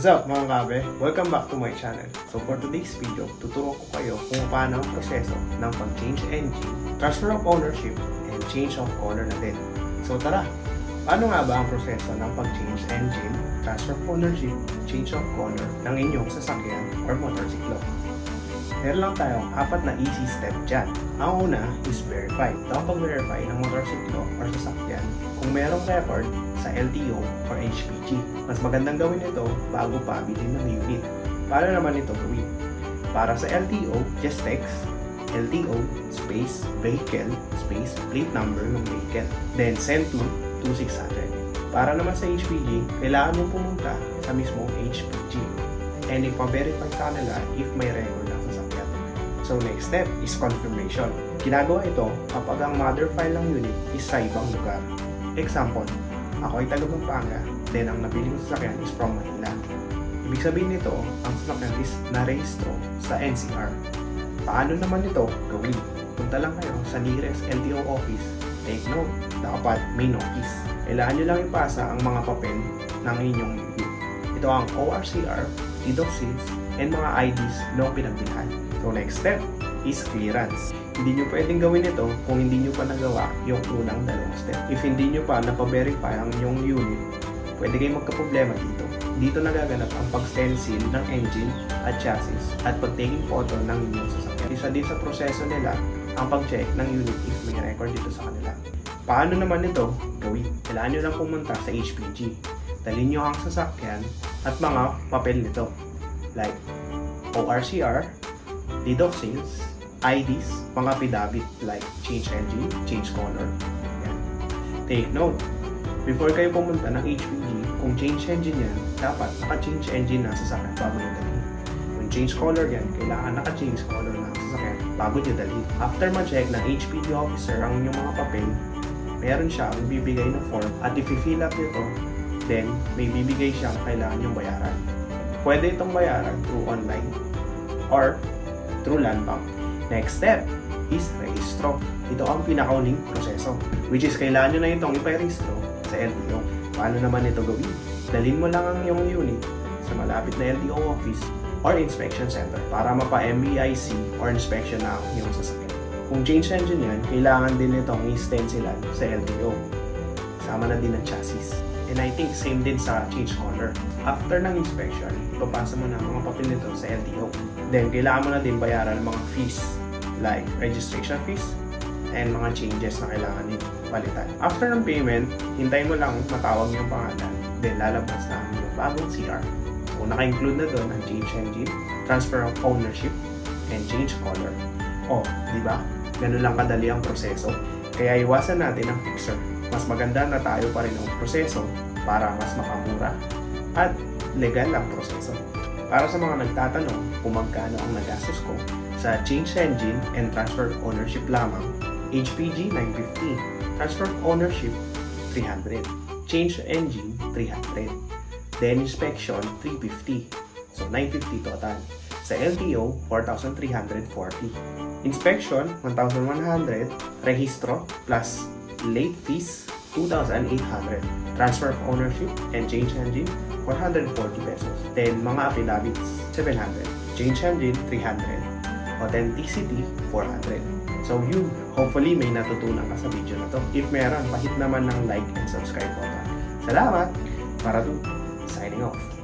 What's up mga kabe? Welcome back to my channel. So for today's video, tuturo ko kayo kung paano ang proseso ng pag-change engine, transfer of ownership, and change of color natin. So tara, paano nga ba ang proseso ng pag-change engine, transfer of ownership, change of color ng inyong sasakyan or motorsiklo? Meron lang tayong apat na easy step dyan. Ang una is verify. Ito ang pag-verify ng motorsiklo or sasakyan kung merong record sa LTO or HPG. Mas magandang gawin ito bago pa bilhin ng unit. Paano naman ito gawin? Para sa LTO, just text LTO space vehicle space plate number ng vehicle. Then send to 2600. Para naman sa HPG, kailangan mo pumunta sa mismong HPG and ipa-verify sa if may record sasakyan. So next step is confirmation. Ginagawa ito kapag ang mother file ng unit is sa ibang lugar. Example, ako ay taga Pampanga, then ang nabili kong sasakyan is from Manila. Ibig sabihin nito, ang sasakyan is narehistro sa NCR. Paano naman ito gawin? Punta lang kayo sa nearest LTO office. Take note, dapat main office. Kailangan nyo lang ipasa ang mga papel ng inyong unit. Ito ang ORCR, deed of and mga IDs noong pinagbilhan. So next step is clearance. Hindi nyo pwedeng gawin ito kung hindi nyo pa nagawa yung unang dalawang step. If hindi nyo pa napaverify ang inyong unit, pwede kayong magkaproblema dito. Dito nagaganap ang pag-stencil ng engine at chassis at pag-taking photo ng inyong sasakyan. Isa din sa proseso nila ang pag-check ng unit if may record dito sa kanila. Paano naman ito gawin? Kailangan nyo lang pumunta sa HPG. Dalhin nyo ang sasakyan at mga papel nito like ORCR, deed sales, IDs, mga affidavit like change engine, change color. Take note, before kayo pumunta ng HPG, kung change engine yan, dapat naka-change engine na sasakyan bago nyo dalhin. Kung change color yan, kailangan naka-change color na ang sasakyan bago nyo dalhin. After ma-check ng HPG officer ang inyong mga papel, meron siya ang bibigay na form at i-fill up nyo to, then may bibigay siyang kailangan yung bayaran. Pwede itong bayaran through online or through land bank. Next step is rehistro. Ito ang pinakauling proseso, which is kailangan nyo na itong iparehistro sa LTO. Paano naman ito gawin? Dalhin mo lang ang iyong unit sa malapit na LTO office or inspection center para mapa-MBIC or inspection na ang iyong sasakyan. Kung change engine yan, kailangan din itong i-stencilan sa LTO. Sama na din ang chassis. And I think same din sa change color. After ng inspection, ipapasa mo na ang mga papel nito sa LTO. Then, kailangan mo na din bayaran ng mga fees like registration fees and mga changes na kailangan din palitan. After ng payment, hintayin mo lang matawag yung pangalan. Then, lalabas na ang iyong bagong CR. So, naka-include na doon ang change engine, transfer of ownership, and change color. Oh, di ba? Ganun lang kadali ang proseso. Kaya iwasan natin ang fixer. Mas maganda na tayo pa rin ang proseso para mas makamura at legal ang proseso. Para sa mga nagtatanong kung magkano ang nagastos ko sa change engine and transfer ownership lamang, HPG 950, transfer ownership 300, change engine 300, then inspection 350, so 950 total. Sa LTO, 4,340. Inspection, 1,100. Rehistro plus late fees, 2,800. Transfer of ownership and change engine, 440 pesos. Then, mga affidavits, 700. Change engine, 300. Authenticity, 400. So yun, hopefully may natutunan ka sa video na to. If meron, pahit naman ng like and subscribe button. Salamat! Para to, signing off.